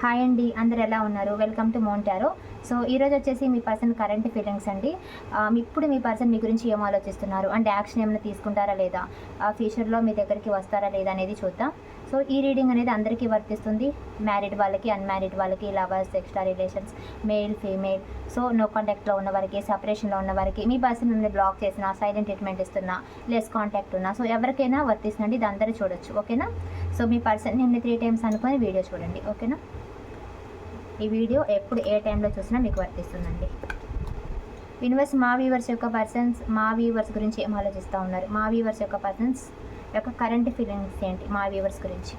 Hi అండి అందరు ఎలా ఉన్నారు? వెల్కమ్ టు మోంటారో సో ఈరోజు వచ్చేసి మీ పర్సన్ కరెంట్ ఫీలింగ్స్ అండి. Um, ఇప్పుడు మీ పర్సన్ మీ గురించి ఏం ఆలోచిస్తున్నారు? అంటే యాక్షన్ ఏమైనా తీసుకుంటారా లేదా? Uh, ఆ ఫ్యూచర్లో మీ దగ్గరికి వస్తారా లేదా అనేది చూద్దాం. సో ఈ రీడింగ్ అనేది అందరికీ వర్తిస్తుంది. మ్యారీడ్ వాళ్ళకి అన్మ్యారీడ్ వాళ్ళకి lovers extra relations male female so no కాంటాక్ట్లో ఉన్న వారికి సపరేషన్లో ఉన్న వారికి మీ పర్సన్ మిమ్మల్ని బ్లాక్ చేసిన సైలెంట్ ట్రీట్మెంట్ ఇస్తున్నా లెస్ కాంటాక్ట్ ఉన్నా సో ఎవరికైనా వర్తిస్తుందండి. ఇది అందరూ చూడొచ్చు. ఓకేనా సో మీ పర్సన్ నిన్న త్రీ టైమ్స్ అనుకొని వీడియో చూడండి. ఓకేనా ఈ వీడియో ఎప్పుడు ఏ టైంలో చూసినా మీకు వర్తిస్తుందండి. యూనివర్స్ మా వ్యూవర్స్ యొక్క పర్సన్స్ మా వ్యూవర్స్ గురించి ఏం ఆలోచిస్తూ ఉన్నారు? మా వ్యూవర్స్ యొక్క పర్సన్స్ యొక్క కరెంట్ ఫీలింగ్స్ ఏంటి? మా వ్యూవర్స్ గురించి.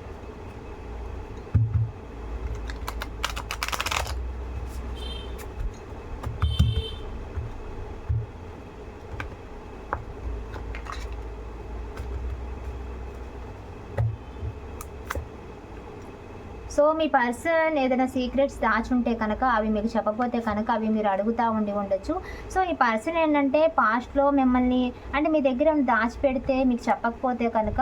సో మీ పర్సన్ ఏదైనా సీక్రెట్స్ దాచుంటే కనుక అవి మీకు చెప్పకపోతే కనుక అవి మీరు అడుగుతూ ఉండి ఉండొచ్చు. సో ఈ పర్సన్ ఏంటంటే పాస్ట్లో మిమ్మల్ని అంటే మీ దగ్గర దాచిపెడితే మీకు చెప్పకపోతే కనుక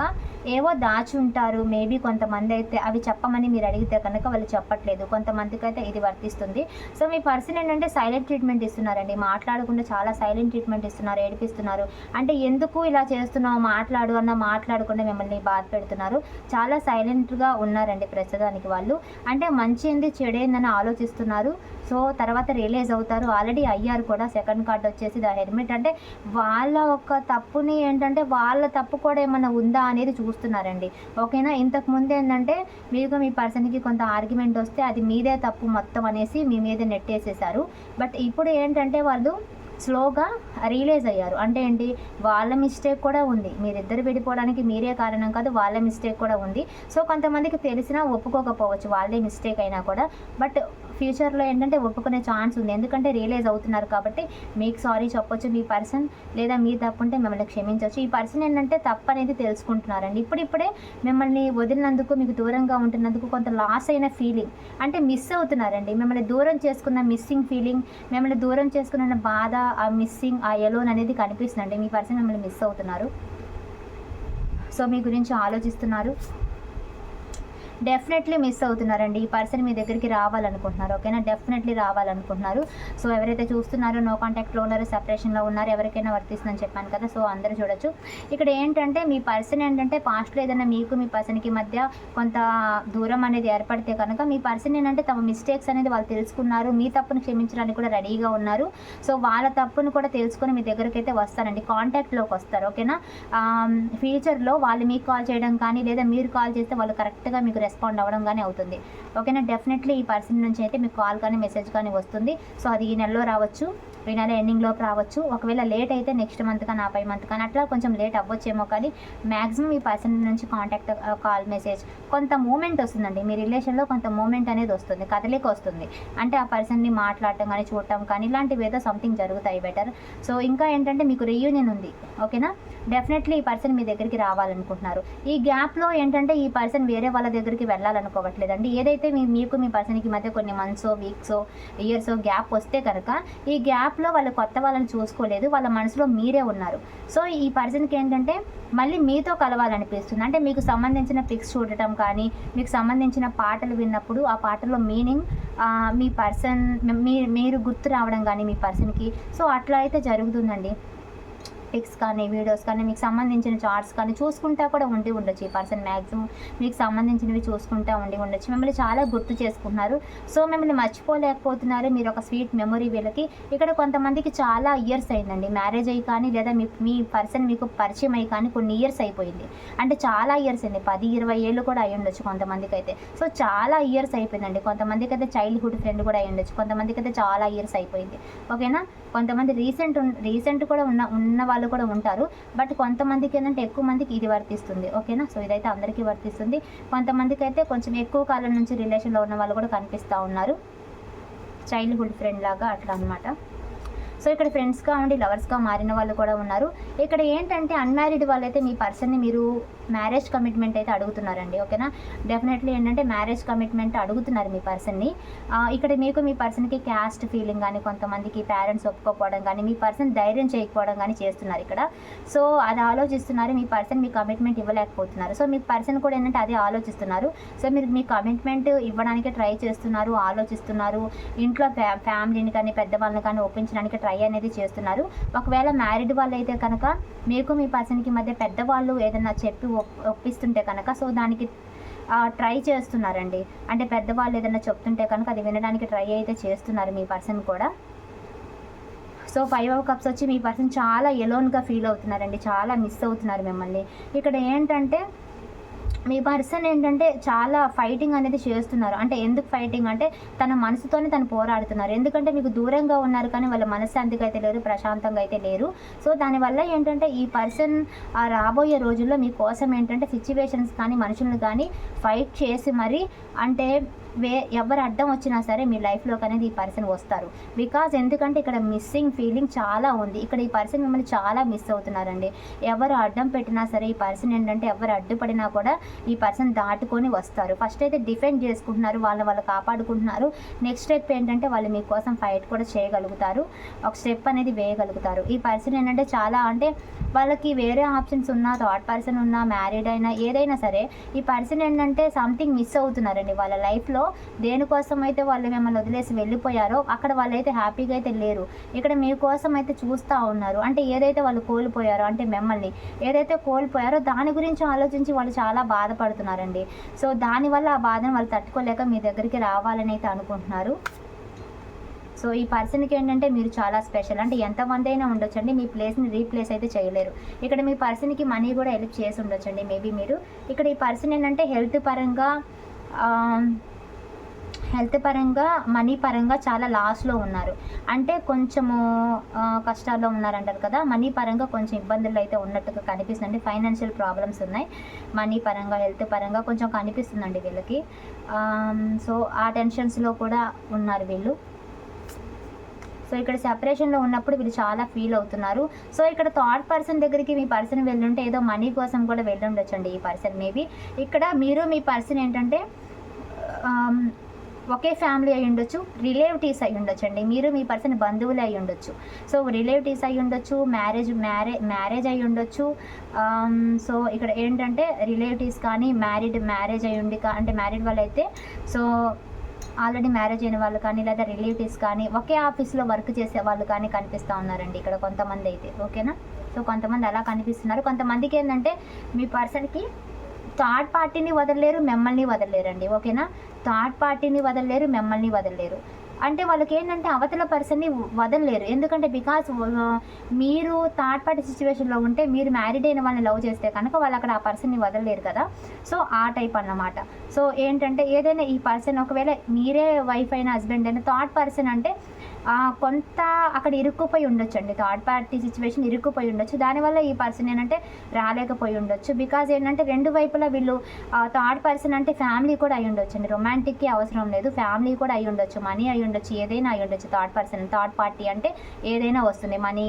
ఏవో దాచి ఉంటారు మేబీ కొంతమంది అయితే అవి చెప్పమని మీరు అడిగితే కనుక వాళ్ళు చెప్పట్లేదు. కొంతమందికి అయితే ఇది వర్తిస్తుంది. సో మీ పర్సన్ ఏంటంటే సైలెంట్ ట్రీట్మెంట్ ఇస్తున్నారండి. మాట్లాడకుండా చాలా సైలెంట్ ట్రీట్మెంట్ ఇస్తున్నారు ఏడిపిస్తున్నారు. అంటే ఎందుకు ఇలా చేస్తున్నావు? మాట్లాడు అన్న మాట్లాడకుండా మిమ్మల్ని బాధ పెడుతున్నారు. చాలా సైలెంట్గా ఉన్నారండి ప్రస్తుతానికి వాళ్ళు. అంటే మంచి ఏంది చెడేందని ఆలోచిస్తున్నారు. సో తర్వాత రియలైజ్ అవుతారు. ఆల్రెడీ అయ్యారు కూడా సెకండ్ కార్డ్ వచ్చేసి ద హెల్మెట్ అంటే వాళ్ళ ఒక తప్పుని ఏంటంటే వాళ్ళ తప్పు కూడా ఏమైనా ఉందా అనేది చూస్తున్నారండి. ఓకేనా? ఇంతకు ముందు ఏంటంటే మీకు మీ పర్సన్కి కొంత ఆర్గ్యుమెంట్ వస్తే అది మీదే తప్పు మొత్తం అనేసి మీ మీద నెట్టేసేసారు బట్ ఇప్పుడు ఏంటంటే వాళ్ళు స్లోగా రియలైజ్ అయ్యారు. అంటే ఏంటి? వాళ్ళ మిస్టేక్ కూడా ఉంది. మీరిద్దరు విడిపోవడానికి మీరే కారణం కాదు వాళ్ళ మిస్టేక్ కూడా ఉంది. సో కొంతమందికి తెలిసినా ఒప్పుకోకపోవచ్చు. వాళ్ళే మిస్టేక్ అయినా కూడా. బట్ ఫ్యూచర్లో ఏంటంటే ఒప్పుకునే ఛాన్స్ ఉంది. ఎందుకంటే రియలైజ్ అవుతున్నారు కాబట్టి మీకు సారీ చెప్పొచ్చు మీ పర్సన్ లేదా మీ తప్పు ఉంటే మిమ్మల్ని క్షమించవచ్చు ఈ పర్సన్ ఏంటంటే తప్పు అనేది తెలుసుకుంటున్నారండి. ఇప్పుడిప్పుడే మిమ్మల్ని వదిలినందుకు మీకు దూరంగా ఉంటున్నందుకు కొంత లాస్ అయిన ఫీలింగ్ అంటే మిస్ అవుతున్నారండి. మిమ్మల్ని దూరం చేసుకున్న మిస్సింగ్ ఫీలింగ్ మిమ్మల్ని దూరం చేసుకున్న బాధ ఆ మిస్సింగ్ ఆ ఎలోన్ అనేది కనిపిస్తుందండి. మీ పర్సన్ మిమ్మల్ని మిస్ అవుతున్నారు. సో మీ గురించి ఆలోచిస్తున్నారు. డెఫినెట్లీ మిస్ అవుతున్నారండి. ఈ పర్సన్ మీ దగ్గరికి రావాలనుకుంటున్నారు. ఓకేనా? డెఫినెట్లీ రావాలనుకుంటున్నారు. సో ఎవరైతే చూస్తున్నారో నో కాంటాక్ట్లో ఉన్నారో సెపరేషన్లో ఉన్నారో ఎవరికైనా వర్తిస్తుందని చెప్పాను కదా సో అందరూ చూడొచ్చు. ఇక్కడ ఏంటంటే మీ పర్సన్ ఏంటంటే పాస్ట్లో ఏదైనా మీకు మీ పర్సన్కి మధ్య కొంత దూరం అనేది ఏర్పడితే కనుక మీ పర్సన్ ఏంటంటే తమ మిస్టేక్స్ అనేది వాళ్ళు తెలుసుకున్నారు మీ తప్పును క్షమించడానికి కూడా రెడీగా ఉన్నారు. సో వాళ్ళ తప్పును కూడా తెలుసుకొని మీ దగ్గరికి అయితే వస్తారండి. కాంటాక్ట్లోకి వస్తారు. ఓకేనా? ఫ్యూచర్లో వాళ్ళు మీకు కాల్ చేయడం కానీ లేదా మీరు కాల్ చేస్తే వాళ్ళు కరెక్ట్గా మీకు రెస్పాండ్ అవ్వడం కానీ అవుతుంది. ఓకేనా? డెఫినెట్లీ ఈ పర్సన్ నుంచి అయితే మీకు కాల్ కానీ మెసేజ్ కానీ వస్తుంది. సో అది ఈ నెలలో రావచ్చు. ఈ నెల రావచ్చు. ఒకవేళ లేట్ అయితే నెక్స్ట్ మంత్ కానీ ఆ పై మంత్ కానీ అట్లా కొంచెం లేట్ అవ్వచ్చేమో కానీ మ్యాక్సిమం ఈ పర్సన్ నుంచి కాంటాక్ట్ కాల్ మెసేజ్ కొంత మూమెంట్ వస్తుందండి. మీ రిలేషన్లో కొంత మూమెంట్ అనేది వస్తుంది. కదలిక వస్తుంది. అంటే ఆ పర్సన్ని మాట్లాడటం కానీ చూడటం కానీ ఇలాంటివి ఏదో సంథింగ్ జరుగుతాయి బెటర్ సో ఇంకా ఏంటంటే మీకు రీయూనియన్ ఉంది. ఓకేనా డెఫినెట్లీ ఈ పర్సన్ మీ దగ్గరికి రావాలనుకుంటున్నారు. ఈ గ్యాప్లో ఏంటంటే ఈ పర్సన్ వేరే వాళ్ళ దగ్గరికి వెళ్ళాలనుకోవట్లేదండి. ఏదైతే మీ మీకు మీ పర్సన్కి మధ్య కొన్ని మంత్స్ వీక్స్ ఇయర్స్ గ్యాప్ వస్తే కనుక ఈ గ్యాప్ గ్యాప్లో వాళ్ళు కొత్త వాళ్ళని చూసుకోలేదు వాళ్ళ మనసులో మీరే ఉన్నారు. సో ఈ పర్సన్కి ఏంటంటే మళ్ళీ మీతో కలవాలనిపిస్తుంది. అంటే మీకు సంబంధించిన పిక్స్ చూడటం కానీ మీకు సంబంధించిన పాటలు విన్నప్పుడు ఆ పాటలో మీనింగ్ మీ పర్సన్ మీ మీరు గుర్తు రావడం కానీ మీ పర్సన్కి. సో అట్లా అయితే జరుగుతుందండి. పిక్స్ కానీ వీడియోస్ కానీ మీకు సంబంధించిన చార్ట్స్ కానీ చూసుకుంటా కూడా ఉండి ఉండొచ్చు. ఈ పర్సన్ మ్యాక్సిమం మీకు సంబంధించినవి చూసుకుంటా ఉండి ఉండొచ్చు. మిమ్మల్ని చాలా గుర్తు చేసుకుంటున్నారు. సో మిమ్మల్ని మర్చిపోలేకపోతున్నారు మీరు ఒక స్వీట్ మెమొరీ వీళ్ళకి. ఇక్కడ కొంతమందికి చాలా ఇయర్స్ అయిందండి. మ్యారేజ్ అయ్యి కానీ లేదా మీ మీ పర్సన్ మీకు పరిచయం అయ్యి కానీ కొన్ని ఇయర్స్ అయిపోయింది. అంటే చాలా ఇయర్స్ అయింది. పది ఇరవై ఏళ్ళు కూడా అయి ఉండొచ్చు కొంతమందికి అయితే సో చాలా ఇయర్స్ అయిపోయిందండి. కొంతమందికి అయితే చైల్డ్హుడ్ ఫ్రెండ్ కూడా అయి ఉండొచ్చు. కొంతమందికి అయితే చాలా ఇయర్స్ అయిపోయింది. ఓకేనా? కొంతమంది రీసెంట్ రీసెంట్ కూడా ఉన్న ఉన్న వాళ్ళు కూడా ఉంటారు. బట్ కొంతమందికి ఏంటంటే ఎక్కువ మందికి ఇది వర్తిస్తుంది. ఓకేనా? సో ఇదైతే అందరికీ వర్తిస్తుంది. కొంతమందికి అయితే కొంచెం ఎక్కువ కాలం నుంచి రిలేషన్లో ఉన్న వాళ్ళు కూడా కనిపిస్తూ ఉన్నారు. చైల్డ్హుడ్ ఫ్రెండ్ లాగా అట్లా అనమాట సో ఇక్కడ ఫ్రెండ్స్గా ఉండి లవర్స్గా మారిన వాళ్ళు కూడా ఉన్నారు. ఇక్కడ ఏంటంటే అన్మ్యారీడ్ వాళ్ళైతే మీ పర్సన్ని మీరు మ్యారేజ్ కమిట్మెంట్ అయితే అడుగుతున్నారండి ఓకేనా? డెఫినెట్లీ ఏంటంటే మ్యారేజ్ కమిట్మెంట్ అడుగుతున్నారు మీ పర్సన్ని. ఇక్కడ మీకు మీ పర్సన్కి క్యాస్ట్ ఫీలింగ్ కానీ కొంతమందికి పేరెంట్స్ ఒప్పుకోకపోవడం కానీ మీ పర్సన్ ధైర్యం చేయకపోవడం కానీ చేస్తున్నారు ఇక్కడ. సో అది ఆలోచిస్తున్నారు మీ పర్సన్ మీ కమిట్మెంట్ ఇవ్వలేకపోతున్నారు. సో మీ పర్సన్ కూడా ఏంటంటే అదే ఆలోచిస్తున్నారు. సో మీరు మీ కమిట్మెంట్ ఇవ్వడానికి ట్రై చేస్తున్నారు ఆలోచిస్తున్నారు. ఇంట్లో ఫ్యా ఫ్యామిలీని కానీ పెద్దవాళ్ళని కానీ ఒప్పించడానికి ట్రై అనేది చేస్తున్నారు. ఒకవేళ మ్యారీడ్ వాళ్ళు అయితే కనుక మీకు మీ పర్సన్కి మధ్య పెద్దవాళ్ళు ఏదైనా చెప్పి ఒప్పిస్తుంటే కనుక సో దానికి ట్రై చేస్తున్నారండి. అంటే పెద్దవాళ్ళు ఏదైనా చెప్తుంటే కనుక అది వినడానికి ట్రై అయితే చేస్తున్నారు మీ పర్సన్ కూడా. సో ఫైవ్ ఆఫ్ కప్స్ వచ్చి మీ పర్సన్ చాలా ఎలోన్గా ఫీల్ అవుతున్నారండి చాలా మిస్ అవుతున్నారు మిమ్మల్ని. ఇక్కడ ఏంటంటే మీ పర్సన్ ఏంటంటే చాలా ఫైటింగ్ అనేది చేస్తున్నారు. అంటే ఎందుకు ఫైటింగ్ అంటే తన మనసుతోనే తను పోరాడుతున్నారు. ఎందుకంటే మీకు దూరంగా ఉన్నారు కానీ వాళ్ళ మనశ్శాంతిగా అయితే లేరు ప్రశాంతంగా అయితే లేరు. సో దానివల్ల ఏంటంటే ఈ పర్సన్ ఆ రాబోయే రోజుల్లో మీకోసం ఏంటంటే సిచ్యువేషన్స్ కానీ మనుషులను కానీ ఫైట్ చేసి మరి అంటే వే ఎవరు అడ్డం వచ్చినా సరే మీ లైఫ్లోకి అనేది ఈ పర్సన్ వస్తారు. బికాజ్ ఎందుకంటే ఇక్కడ మిస్సింగ్ ఫీలింగ్ చాలా ఉంది. ఇక్కడ ఈ పర్సన్ మిమ్మల్ని చాలా మిస్ అవుతున్నారండి. ఎవరు అడ్డం పెట్టినా సరే ఈ పర్సన్ ఏంటంటే ఎవరు అడ్డుపడినా కూడా ఈ పర్సన్ దాటుకొని వస్తారు. ఫస్ట్ అయితే డిఫెండ్ చేసుకుంటున్నారు వాళ్ళని వాళ్ళు కాపాడుకుంటున్నారు. నెక్స్ట్ స్టెప్ ఏంటంటే వాళ్ళు మీకోసం ఫైట్ కూడా చేయగలుగుతారు. ఒక స్టెప్ అనేది వేయగలుగుతారు. ఈ పర్సన్ ఏంటంటే చాలా అంటే వాళ్ళకి వేరే ఆప్షన్స్ ఉన్నా థర్డ్ పర్సన్ ఉన్నా మ్యారీడ్ అయినా ఏదైనా సరే ఈ పర్సన్ ఏంటంటే సంథింగ్ మిస్ అవుతున్నారండి. వాళ్ళ లైఫ్లో దేనికోసం అయితే వాళ్ళు మిమ్మల్ని వదిలేసి వెళ్ళిపోయారో అక్కడ వాళ్ళైతే హ్యాపీగా అయితే లేరు. ఇక్కడ మీకోసం అయితే చూస్తూ ఉన్నారు. అంటే ఏదైతే వాళ్ళు కోల్పోయారో అంటే మిమ్మల్ని ఏదైతే కోల్పోయారో దాని గురించి ఆలోచించి వాళ్ళు చాలా బాధపడుతున్నారండి. సో దానివల్ల ఆ బాధను వాళ్ళు తట్టుకోలేక మీ దగ్గరికి రావాలని అయితే అనుకుంటున్నారు. సో ఈ పర్సన్కి ఏంటంటే మీరు చాలా స్పెషల్. అంటే ఎంతమంది అయినా ఉండొచ్చండి. మీ ప్లేస్ని రీప్లేస్ అయితే చేయలేరు. ఇక్కడ మీ పర్సన్కి మనీ కూడా హెల్ప్ చేసి ఉండొచ్చండి. మేబీ మీరు. ఇక్కడ ఈ పర్సన్ ఏంటంటే హెల్త్ పరంగా హెల్త్ పరంగా మనీ పరంగా చాలా లాస్లో ఉన్నారు. అంటే కొంచెము కష్టాల్లో ఉన్నారంటారు కదా మనీ పరంగా కొంచెం ఇబ్బందులు అయితే ఉన్నట్టుగా కనిపిస్తుంది ఫైనాన్షియల్ ప్రాబ్లమ్స్ ఉన్నాయి. మనీ పరంగా హెల్త్ పరంగా కొంచెం కనిపిస్తుందండి వీళ్ళకి. సో ఆ టెన్షన్స్లో కూడా ఉన్నారు వీళ్ళు. సో ఇక్కడ సెపరేషన్లో ఉన్నప్పుడు వీళ్ళు చాలా ఫీల్ అవుతున్నారు. సో ఇక్కడ థర్డ్ పర్సన్ దగ్గరికి మీ పర్సన్ వెళ్ళుంటే ఏదో మనీ కోసం కూడా వెళ్ళుండొచ్చండి ఈ పర్సన్ మేబీ. ఇక్కడ మీరు మీ పర్సన్ ఏంటంటే ఒకే ఫ్యామిలీ అయి ఉండొచ్చు రిలేటివ్స్ అయి ఉండొచ్చు అండి మీరు మీ పర్సన్ బంధువులు అయి ఉండొచ్చు. సో రిలేటివ్స్ అయి ఉండొచ్చు మ్యారేజ్ మ్యారే మ్యారేజ్ అయి ఉండొచ్చు. సో ఇక్కడ ఏంటంటే రిలేటివ్స్ కానీ మ్యారీడ్ మ్యారేజ్ అయి ఉండి కా- అంటే మ్యారీడ్ వాళ్ళు అయితే సో ఆల్రెడీ మ్యారేజ్ అయిన వాళ్ళు కానీ లేదా రిలేటివ్స్ కానీ ఒకే ఆఫీస్లో వర్క్ చేసే వాళ్ళు కానీ కనిపిస్తూ ఉన్నారండి ఇక్కడ కొంతమంది అయితే ఓకేనా? సో కొంతమంది అలా కనిపిస్తున్నారు. కొంతమందికి ఏంటంటే మీ పర్సన్కి థర్డ్ పార్టీని వదలలేరు మిమ్మల్ని వదలలేరండి ఓకేనా? థర్డ్ పార్టీని వదలలేరు మిమ్మల్ని వదలలేరు. అంటే వాళ్ళకి ఏంటంటే అవతల పర్సన్ని వదలలేరు. ఎందుకంటే బికాస్ మీరు థర్డ్ పార్టీ సిచ్యువేషన్లో ఉంటే మీరు మ్యారీడ్ అయిన వాళ్ళని లవ్ చేస్తే కనుక వాళ్ళు అక్కడ ఆ పర్సన్ని వదలలేరు కదా. సో ఆ టైప్ అన్నమాట. సో ఏంటంటే ఏదైనా ఈ పర్సన్ ఒకవేళ మీరే వైఫ్ అయిన హస్బెండ్ అయిన థర్డ్ పర్సన్ అంటే కొంత అక్కడ ఇరుక్కుపోయి ఉండొచ్చు అండి థర్డ్ పార్టీ సిచ్యువేషన్ ఇరుక్కుపోయి ఉండొచ్చు. దానివల్ల ఈ పర్సన్ ఏంటంటే రాలేకపోయి ఉండొచ్చు. బికాజ్ ఏంటంటే రెండు వైపులా వీళ్ళు థర్డ్ పర్సన్ అంటే ఫ్యామిలీ కూడా అయి ఉండొచ్చు అండి రొమాంటిక్కి అవసరం లేదు. ఫ్యామిలీ కూడా అయి ఉండొచ్చు. మనీ అయి ఉండొచ్చు. ఏదైనా అయి ఉండొచ్చు. థర్డ్ పర్సన్ థర్డ్ పార్టీ అంటే ఏదైనా వస్తుంది. మనీ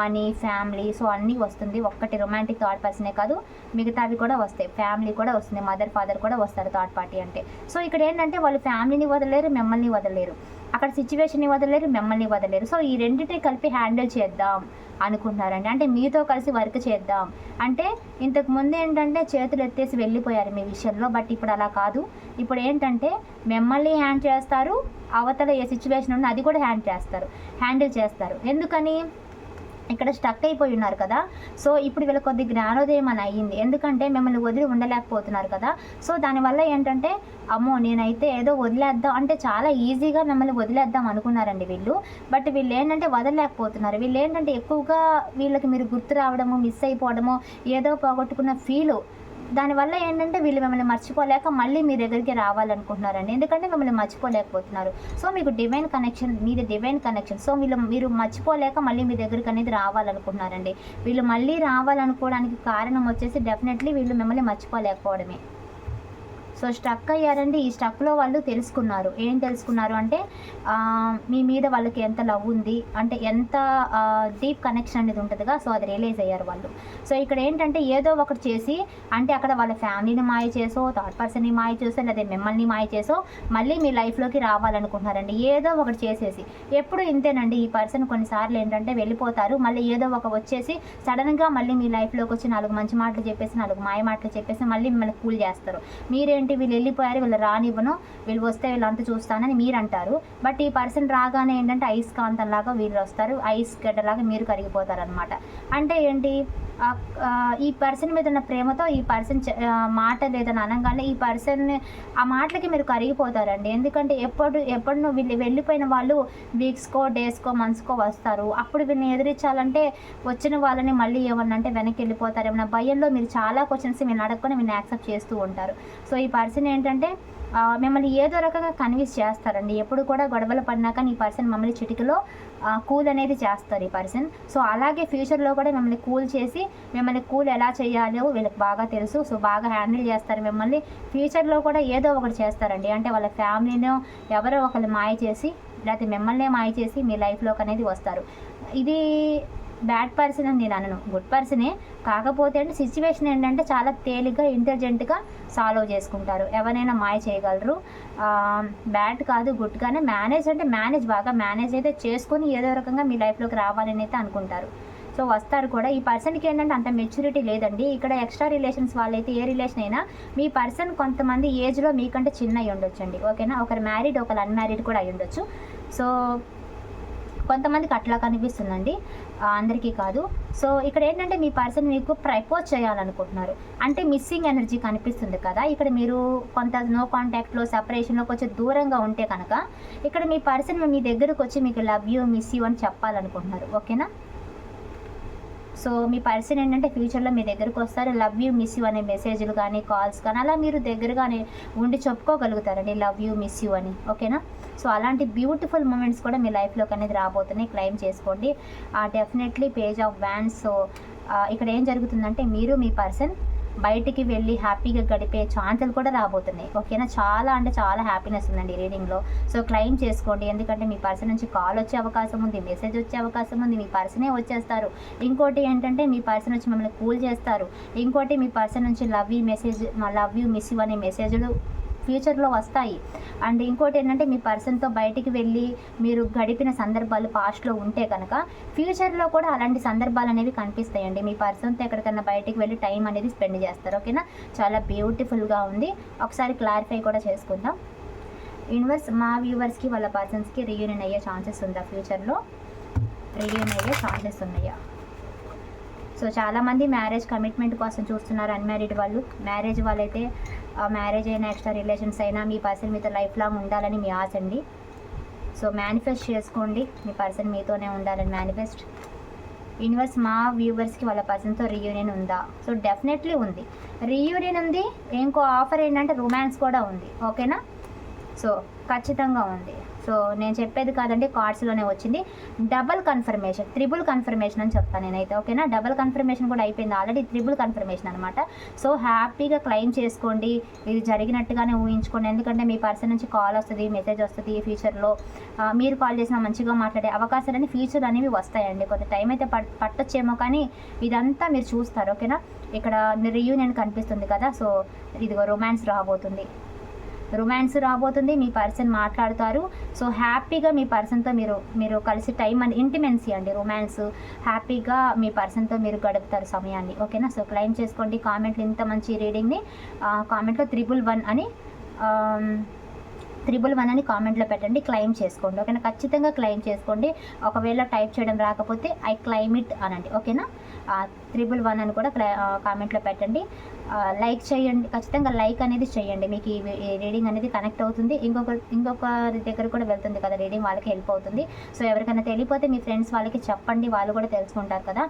మనీ ఫ్యామిలీ సో అన్నీ వస్తుంది. ఒక్కటి రొమాంటిక్ థర్డ్ పర్సనే కాదు మిగతావి కూడా వస్తాయి. ఫ్యామిలీ కూడా వస్తుంది. మదర్ ఫాదర్ కూడా వస్తారు థర్డ్ పార్టీ అంటే. సో ఇక్కడ ఏంటంటే వాళ్ళు ఫ్యామిలీని వదలలేరు మిమ్మల్ని వదలలేరు. అక్కడ సిచ్యువేషన్ని వదలలేరు మిమ్మల్ని వదలలేరు సో ఈ రెండింటిని కలిపి హ్యాండిల్ చేద్దాం అనుకున్నారండి అంటే మీతో కలిసి వర్క్ చేద్దాం. అంటే ఇంతకు ముందు ఏంటంటే చేతులు ఎత్తేసి వెళ్ళిపోయారు మీ విషయంలో బట్ ఇప్పుడు అలా కాదు. ఇప్పుడు ఏంటంటే మిమ్మల్ని హ్యాండ్ చేస్తారు అవతల ఏ సిచ్యువేషన్ ఉందో అది కూడా హ్యాండ్ చేస్తారు హ్యాండిల్ చేస్తారు. ఎందుకని? ఇక్కడ స్టక్ అయిపోయి ఉన్నారు కదా. సో ఇప్పుడు వీళ్ళ కొద్ది జ్ఞానోదయం అని అయ్యింది. ఎందుకంటే మిమ్మల్ని వదిలి ఉండలేకపోతున్నారు కదా. సో దానివల్ల ఏంటంటే అమ్మో నేనైతే ఏదో వదిలేద్దాం. అంటే చాలా ఈజీగా మిమ్మల్ని వదిలేద్దాం అనుకున్నారండి వీళ్ళు. బట్ వీళ్ళు ఏంటంటే వదలలేకపోతున్నారు. వీళ్ళు ఏంటంటే ఎక్కువగా వీళ్ళకి మీరు గుర్తు రావడము మిస్ అయిపోవడము ఏదో పోగొట్టుకున్న ఫీలు దానివల్ల ఏంటంటే వీళ్ళు మిమ్మల్ని మర్చిపోలేక మళ్ళీ మీ దగ్గరికి రావాలనుకుంటున్నారండి. ఎందుకంటే మిమ్మల్ని మర్చిపోలేకపోతున్నారు. సో మీకు డివైన్ కనెక్షన్ మీది డివైన్ కనెక్షన్ సో వీళ్ళు మీరు మర్చిపోలేక మళ్ళీ మీ దగ్గరికి అనేది రావాలనుకుంటున్నారండి. వీళ్ళు మళ్ళీ రావాలనుకోవడానికి కారణం వచ్చేసి డెఫినెట్లీ వీళ్ళు మిమ్మల్ని మర్చిపోలేకపోవడమే. సో స్ట్రక్ అయ్యారండి. ఈ స్టక్లో వాళ్ళు తెలుసుకున్నారు. ఏం తెలుసుకున్నారు అంటే మీ మీద వాళ్ళకి ఎంత లవ్ ఉంది అంటే ఎంత డీప్ కనెక్షన్ అనేది ఉంటుందిగా సో అది రియలైజ్ అయ్యారు వాళ్ళు. సో ఇక్కడ ఏంటంటే ఏదో ఒకటి చేసి అంటే అక్కడ వాళ్ళ ఫ్యామిలీని మాయ చేసో థర్డ్ పర్సన్ని మాయ చేసో లేదా మిమ్మల్ని మాయ చేసో మళ్ళీ మీ లైఫ్లోకి రావాలనుకుంటున్నారండి. ఏదో ఒకటి చేసేసి. ఎప్పుడు ఇంతేనండి ఈ పర్సన్ కొన్నిసార్లు ఏంటంటే వెళ్ళిపోతారు మళ్ళీ ఏదో ఒక వచ్చేసి సడన్గా మళ్ళీ మీ లైఫ్లోకి వచ్చి నాలుగు మంచి మాటలు చెప్పేసి నాలుగు మాయ మాటలు చెప్పేసి మళ్ళీ మిమ్మల్ని కూల్ చేస్తారు. మీరేంటి వీళ్ళు వెళ్ళిపోయారు వీళ్ళు రానివ్వను వీళ్ళు వస్తే వీళ్ళంతా చూస్తానని మీరు అంటారు బట్ ఈ పర్సన్ రాగానే ఏంటంటే ఐస్ కాంతంలాగా వీళ్ళు వస్తారు ఐస్ గడ్డలాగా మీరు కరిగిపోతారు అనమాట అంటే ఏంటి? ఈ పర్సన్ మీద ఉన్న ప్రేమతో ఈ పర్సన్ మాట లేదని అనగానే ఈ పర్సన్ ఆ మాటలకి మీరు కరిగిపోతారండి. ఎందుకంటే ఎప్పుడు ఎప్పుడు వీళ్ళు వెళ్ళిపోయిన వాళ్ళు వీక్స్కో డేస్కో మంత్స్కో వస్తారు. అప్పుడు వీళ్ళని ఎదిరించాలంటే వచ్చిన వాళ్ళని మళ్ళీ ఏమన్నా అంటే వెనక్కి వెళ్ళిపోతారు. ఏమన్నా భయంలో మీరు చాలా క్వశ్చన్స్ మీరు అడగకొని మీరు యాక్సెప్ట్ చేస్తూ ఉంటారు. సో ఈ పర్సన్ ఏంటంటే మిమ్మల్ని ఏదో రకంగా కన్విన్స్ చేస్తారండి. ఎప్పుడు కూడా గొడవలు పడినాక ఈ పర్సన్ మమ్మల్ని చిటికలో కూల్ అనేది చేస్తారు ఈ పర్సన్. సో అలాగే ఫ్యూచర్లో కూడా మిమ్మల్ని కూల్ చేసి మిమ్మల్ని కూల్ ఎలా చేయాలో వీళ్ళకి బాగా తెలుసు. సో బాగా హ్యాండిల్ చేస్తారు మిమ్మల్ని. ఫ్యూచర్లో కూడా ఏదో ఒకటి చేస్తారండి. అంటే వాళ్ళ ఫ్యామిలీనో ఎవరో ఒకరు మాయ చేసి లేకపోతే మిమ్మల్నే మాయ చేసి మీ లైఫ్లోకి అనేది వస్తారు. ఇది బ్యాడ్ పర్సన్ అని నేను అనను. గుడ్ పర్సనే కాకపోతే అంటే సిచ్యువేషన్ ఏంటంటే చాలా తేలిగ్గా ఇంటెలిజెంట్గా సాల్వ్ చేసుకుంటారు. ఎవరైనా మాయ చేయగలరు. బ్యాడ్ కాదు గుడ్గానే మేనేజ్ అంటే మేనేజ్ బాగా మేనేజ్ అయితే చేసుకొని ఏదో రకంగా మీ లైఫ్లోకి రావాలని అయితే అనుకుంటారు. సో వస్తారు కూడా. ఈ పర్సన్కి ఏంటంటే అంత మెచ్యూరిటీ లేదండి. ఇక్కడ ఎక్స్ట్రా రిలేషన్స్ వాళ్ళైతే ఏ రిలేషన్ అయినా మీ పర్సన్ కొంతమంది ఏజ్లో మీకంటే చిన్న అయి ఉండొచ్చండి. ఓకేనా? ఒకరు మ్యారీడ్ ఒకరు అన్మ్యారీడ్ కూడా అయి ఉండొచ్చు సో కొంతమందికి అట్లా కనిపిస్తుందండి. అందరికీ కాదు. సో ఇక్కడ ఏంటంటే మీ పర్సన్ మీకు ప్రపోజ్ చేయాలనుకుంటున్నారు. అంటే మిస్సింగ్ ఎనర్జీ కనిపిస్తుంది కదా. ఇక్కడ మీరు కొంత నో కాంటాక్ట్లో సపరేషన్లో కొంచెం దూరంగా ఉంటే కనుక ఇక్కడ మీ పర్సన్ మీ దగ్గరకు వచ్చి మీకు లవ్ యూ మిస్ యూ అని చెప్పాలనుకుంటున్నారు. ఓకేనా? సో మీ పర్సన్ ఏంటంటే ఫ్యూచర్లో మీ దగ్గరకు వస్తారు. లవ్ యూ మిస్ యూ అనే మెసేజ్లు కానీ కాల్స్ కానీ అలా మీరు దగ్గరగానే ఉండి చెప్పుకోగలుగుతారండి. లవ్ యూ మిస్ యూ అని. ఓకేనా? సో అలాంటి బ్యూటిఫుల్ మూమెంట్స్ కూడా మీ లైఫ్లోకి అనేది రాబోతున్నాయి. క్లైమ్ చేసుకోండి. Definitely page of wands so ఇక్కడ ఏం జరుగుతుందంటే మీరు మీ పర్సన్ బయటికి వెళ్ళి హ్యాపీగా గడిపే ఛాన్సులు కూడా రాబోతున్నాయి. ఓకేనా? చాలా అంటే చాలా హ్యాపీనెస్ ఉందండి రీడింగ్లో. సో క్లైమ్ చేసుకోండి. ఎందుకంటే మీ పర్సన్ నుంచి కాల్ వచ్చే అవకాశం ఉంది మెసేజ్ వచ్చే అవకాశం ఉంది మీ పర్సనే వచ్చేస్తారు. ఇంకోటి ఏంటంటే మీ పర్సన్ వచ్చి మిమ్మల్ని కూల్ చేస్తారు. ఇంకోటి మీ పర్సన్ నుంచి love you message love you miss you అనే మెసేజ్లు ఫ్యూచర్లో వస్తాయి. అండ్ ఇంకోటి ఏంటంటే మీ పర్సన్తో బయటికి వెళ్ళి మీరు గడిపిన సందర్భాలు పాస్ట్లో ఉంటే కనుక ఫ్యూచర్లో కూడా అలాంటి సందర్భాలు అనేవి కనిపిస్తాయండి. మీ పర్సన్తో ఎక్కడికైనా బయటికి వెళ్ళి టైం అనేది స్పెండ్ చేస్తారు. ఓకేనా? చాలా బ్యూటిఫుల్గా ఉంది. ఒకసారి క్లారిఫై కూడా చేసుకుందాం. యూనివర్స్ మా వ్యూవర్స్కి వాళ్ళ పర్సన్స్కి రీయూనియన్ అయ్యే ఛాన్సెస్ ఉందా ఫ్యూచర్లో? రీయూనియన్ అయ్యే ఛాన్సెస్ ఉన్నాయా? సో చాలామంది మ్యారేజ్ కమిట్మెంట్ కోసం చూస్తున్నారు. అన్మ్యారీడ్ వాళ్ళు. మ్యారేజ్ వాళ్ళైతే మ్యారేజ్ అయినా ఎక్స్ట్రా రిలేషన్స్ అయినా మీ పర్సన్ మీతో లైఫ్ లాంగ్ ఉండాలని మీ ఆశ అండి. సో మేనిఫెస్ట్ చేసుకోండి. మీ పర్సన్ మీతోనే ఉండాలని మేనిఫెస్ట్ యూనివర్స్ మా వ్యూవర్స్కి వాళ్ళ పర్సన్తో రీయూనియన్ ఉందా? సో డెఫినెట్లీ ఉంది. రీయూనియన్ ఉంది. ఇంకో ఆఫర్ ఏంటంటే రొమాన్స్ కూడా ఉంది. ఓకేనా సో ఖచ్చితంగా ఉంది. సో నేను చెప్పేది కాదండి కార్డ్స్లోనే వచ్చింది. డబల్ కన్ఫర్మేషన్ త్రిబుల్ కన్ఫర్మేషన్ అని చెప్తాను నేనైతే ఓకేనా? డబల్ కన్ఫర్మేషన్ కూడా అయిపోయింది. ఆల్రెడీ త్రిబుల్ కన్ఫర్మేషన్ అనమాట సో హ్యాపీగా క్లెయిమ్ చేసుకోండి. ఇది జరిగినట్టుగానే ఊహించుకోండి. ఎందుకంటే మీ పర్సన్ నుంచి కాల్ వస్తుంది మెసేజ్ వస్తుంది ఫ్యూచర్లో. మీరు కాల్ చేసినా మంచిగా మాట్లాడే అవకాశాలని ఫ్యూచర్ అనేవి వస్తాయండి. కొంత టైం అయితే పట్ పట్టొచ్చేమో కానీ ఇదంతా మీరు చూస్తారు ఓకేనా? ఇక్కడ రియూనియన్ కనిపిస్తుంది కదా సో ఇదిగో రొమాన్స్ రాబోతుంది. రొమాన్స్ రాబోతుంది మీ పర్సన్ మాట్లాడతారు. సో హ్యాపీగా మీ పర్సన్తో మీరు మీరు కలిసి టైం అండ్ ఇంటిమెన్సీ అండి రొమాన్స్ హ్యాపీగా మీ పర్సన్తో మీరు గడుపుతారు సమయాన్ని. ఓకేనా సో క్లైమ్ చేసుకోండి. కామెంట్లు ఇంత మంచి రీడింగ్ని కామెంట్లో త్రిబుల్ వన్ అని త్రిబుల్ వన్ అని కామెంట్లో పెట్టండి క్లెయిమ్ చేసుకోండి. ఓకేనా? ఖచ్చితంగా క్లైమ్ చేసుకోండి. ఒకవేళ టైప్ చేయడం రాకపోతే ఐ క్లైమ్ ఇట్ అనండి. ఓకేనా? త్రిబుల్ వన్ అని కూడా క్లై కామెంట్లో పెట్టండి. లైక్ చేయండి. ఖచ్చితంగా లైక్ అనేది చేయండి. మీకు ఈ రీడింగ్ అనేది కనెక్ట్ అవుతుంది. ఇంకొక ఇంకొకరి దగ్గర కూడా వెళ్తుంది కదా రీడింగ్ వాళ్ళకి హెల్ప్ అవుతుంది. సో ఎవరికైనా తెలియపోతే మీ ఫ్రెండ్స్ వాళ్ళకి చెప్పండి. వాళ్ళు కూడా తెలుసుకుంటారు కదా.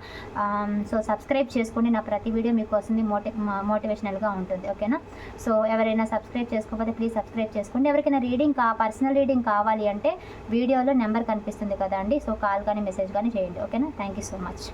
సో సబ్స్క్రైబ్ చేసుకోండి. నా ప్రతి వీడియో మీకు వస్తుంది మోటి మోటివేషనల్గా ఉంటుంది. ఓకేనా? సో ఎవరైనా సబ్స్క్రైబ్ చేసుకోకపోతే ప్లీజ్ సబ్స్క్రైబ్ చేసుకోండి. ఎవరికైనా రీడింగ్ కా పర్సనల్ రీడింగ్ కావాలి అంటే వీడియోలో నెంబర్ కనిపిస్తుంది కదా అండి. సో కాల్ కానీ మెసేజ్ కానీ చేయండి. ఓకేనా? Thank you so much.